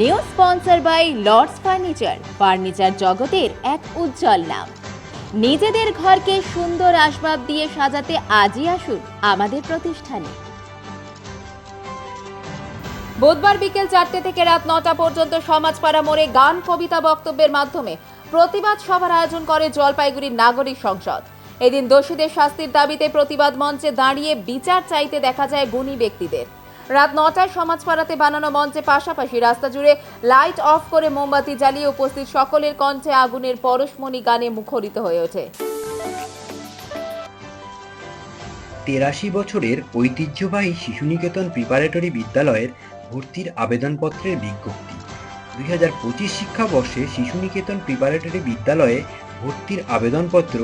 New sponsor by Lords furniture furniture জগতের এক উজ্জ্বল নাম। নিজেদের ঘরকে সুন্দর আসবাব দিয়ে সাজাতে আজই আসুন আমাদের প্রতিষ্ঠানে। বুধবার বিকেল চারটে থেকে রাত নটা পর্যন্ত সমাজপাড়া মোড়ে গান, কবিতা বক্তব্যের মাধ্যমে প্রতিবাদ সভার আয়োজন করে জলপাইগুড়ির নাগরিক সংসদ। এদিন দোষীদের শাস্তির দাবিতে প্রতিবাদ মঞ্চে দাঁড়িয়ে বিচার চাইতে দেখা যায় গুণী ব্যক্তিদের। রাত নটায় সমাজপাড়াতে বানানো মঞ্চে পাশাপাশি রাস্তা জুড়ে লাইট অফ করে মোমবাতি জ্বালিয়ে উপস্থিত সকলের কণ্ঠে আগুনের পরশমণি গানে মুখরিত হয়ে ওঠে। তেরাশি বছরের ঐতিহ্যবাহী শিশুনিকেতন প্রিপারেটরি বিদ্যালয়ের ভর্তির আবেদনপত্রের বিজ্ঞপ্তি। দুই হাজার পঁচিশ শিক্ষাবর্ষে শিশুনিকেতন প্রিপারেটরি বিদ্যালয়ে ভর্তির আবেদনপত্র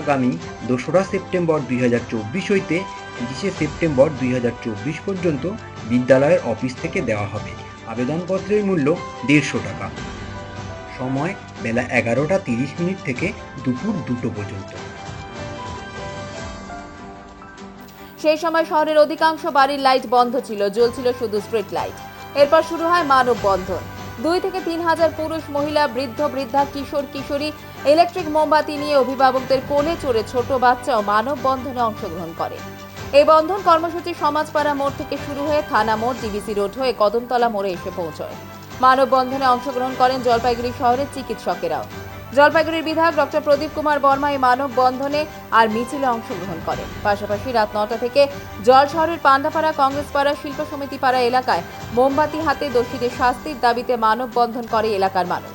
আগামী দোসরা সেপ্টেম্বর দুই হাজার চব্বিশ হইতে তিরিশে সেপ্টেম্বর দুই হাজার চব্বিশ পর্যন্ত বিদ্যালয়ের অফিস থেকে দেওয়া হবে। আবেদনপত্রের মূল্য দেড়শো টাকা। সময় বেলা এগারোটা তিরিশ মিনিট থেকে দুপুর দুটো পর্যন্ত। সেই সময় শহরের অধিকাংশ বাড়ির লাইট বন্ধ ছিল, জ্বলছিল শুধু স্ট্রিট লাইট। এরপর শুরু হয় মানববন্ধন। দুই থেকে তিন হাজার পুরুষ, মহিলা, বৃদ্ধ, বৃদ্ধা, কিশোর, কিশোরী, ইলেকট্রিক মোমবাতি নিয়ে অভিভাবকদের কোলে চড়ে ছোট বাচ্চাও মানববন্ধনে অংশগ্রহণ করে। এই বন্ধন কর্মসূচি সমাজপাড়া মোড় থেকে শুরু হয়ে থানা মোড়, ডিবিসি রোড হয়ে কদমতলা মোড়ে এসে পৌঁছয়। মানববন্ধনে অংশগ্রহণ করেন জলপাইগুড়ি শহরের চিকিৎসকেরাও। জলপাইগুড়ির বিধায়ক ডক্টর প্রদীপ কুমার বর্মা এই মানববন্ধনে আর মিছিলে অংশগ্রহণ করেন। পাশাপাশি রাত নটা থেকে জল শহরের পান্ডাপাড়া কংগ্রেসপাড়া শিল্প সমিতি পাড়া এলাকায় মোমবাতি হাতে দোষীদের শাস্তির দাবিতে মানববন্ধন করে এলাকার মানুষ।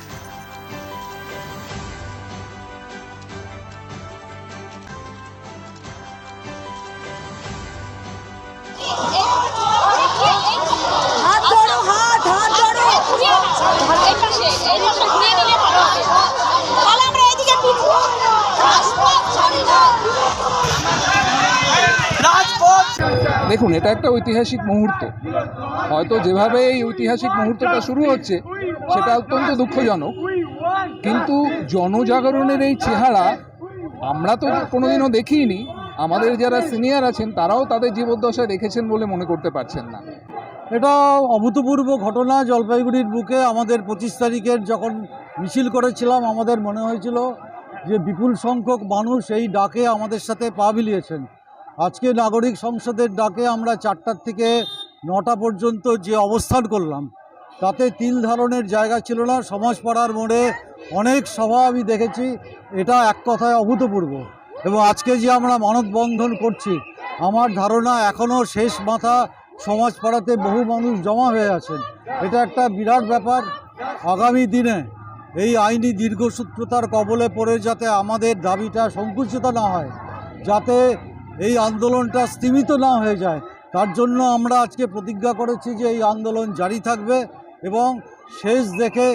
দেখুন, এটা একটা ঐতিহাসিক মুহূর্ত। হয়তো যেভাবে এই ঐতিহাসিক মুহূর্তটা শুরু হচ্ছে, সেটা অত্যন্ত দুঃখজনক। কিন্তু জনজাগরণের এই চেহারা আমরা তো কোনোদিনও দেখিনি। আমাদের যারা সিনিয়র আছেন, তারাও তাদের জীবদ্দশায় দেখেছেন বলে মনে করতে পারছেন না। এটা অভূতপূর্ব ঘটনা জলপাইগুড়ির বুকে। আমাদের পঁচিশ তারিখের যখন মিছিল করেছিলাম, আমাদের মনে হয়েছিল যে বিপুল সংখ্যক মানুষ এই ডাকে আমাদের সাথে পা মিলিয়েছেন আজকে নাগরিক সংসদের ডাকে আমরা চারটার থেকে নটা পর্যন্ত যে অবস্থান করলাম, তাতে তিল ধারণের জায়গা ছিল না। সমাজপাড়ার মোড়ে অনেক সভা আমি দেখেছি। এটা এক কথায় অভূতপূর্ব। এবং আজকে যে আমরা মানববন্ধন করছি, আমার ধারণা এখনও শেষ মাথা সমাজপাড়াতে বহু মানুষ জমা হয়ে আছেন। এটা একটা বিরাট ব্যাপার। আগামী দিনে এই আইনি দীর্ঘসূত্রতার কবলে পড়ে যাতে আমাদের দাবিটা সংকুচিত না হয়, যাতে এই আন্দোলনটা স্তীমিত না হয়ে যায়, তার জন্য আমরা আজকে প্রতিজ্ঞা করেছি যে এই আন্দোলন জারি থাকবে। এবং শেষ দেখে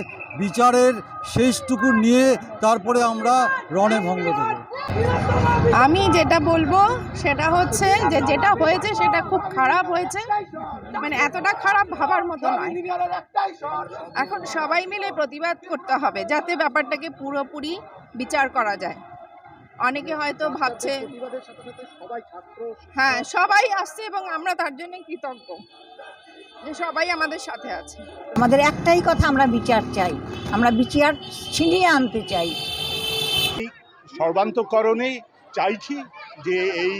বিচারের শেষটুকু নিয়ে তারপরে আমরা রণে ভঙ্গ দেবো। আমি যেটা বলব সেটা হচ্ছে যে যেটা হয়েছে সেটা খুব খারাপ হয়েছে। মানে এতটা খারাপ ভাবার মতো নয়। এখন সবাই মিলে প্রতিবাদ করতে হবে যাতে ব্যাপারটাকে পুরোপুরি বিচার করা যায়। অনেকে হয়তো ভাবছে হ্যাঁ সবাই আসছে এবং আমরা তার জন্য কৃতজ্ঞ। সবাই আমাদের সাথে আছে। আমাদের একটাই কথা আমরা বিচার চাই। আমরা বিচার ছিনিয়ে আনতে চাই। সর্বান্তকরণে চাইছি যে এই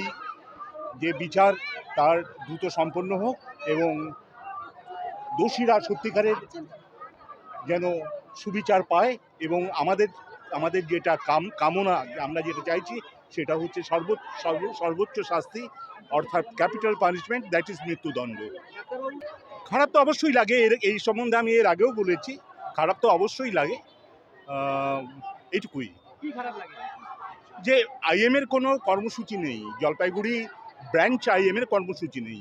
যে বিচার তার দ্রুত সম্পন্ন হোক এবং দোষীরা সত্যিকারের যেন সুবিচার পায় এবং আমাদের আমাদের যেটা কাম কামনা আমরা যেটা চাইছি সেটা হচ্ছে সর্বোচ্চ সর্ব- সর্বোচ্চ শাস্তি অর্থাৎ ক্যাপিটাল পানিশমেন্ট দ্যাট ইজ মৃত্যুদণ্ড। খারাপ তো অবশ্যই লাগে এর এই সম্বন্ধে আমি এর আগেও বলেছি খারাপ তো অবশ্যই লাগে। এইটুকুই। যে আইএমের কোনো কর্মসূচি নেই জলপাইগুড়ি ব্রাঞ্চ আইএমের কর্মসূচি নেই।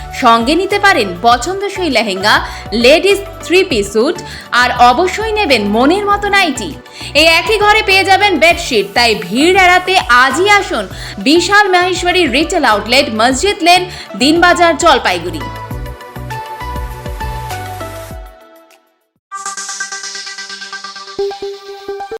সঙ্গে নিতে পারেন পছন্দসই lehenga, ladies three piece suit আর অবশ্যই নেবেন মনের মতো নাইটি। এই একই ঘরে পেয়ে যাবেন বেডশিট তাই ভিড় এড়াতে আজই আসুন বিশাল Maheshwari retail outlet Masjid lane Dinbazar Jalpaiguri.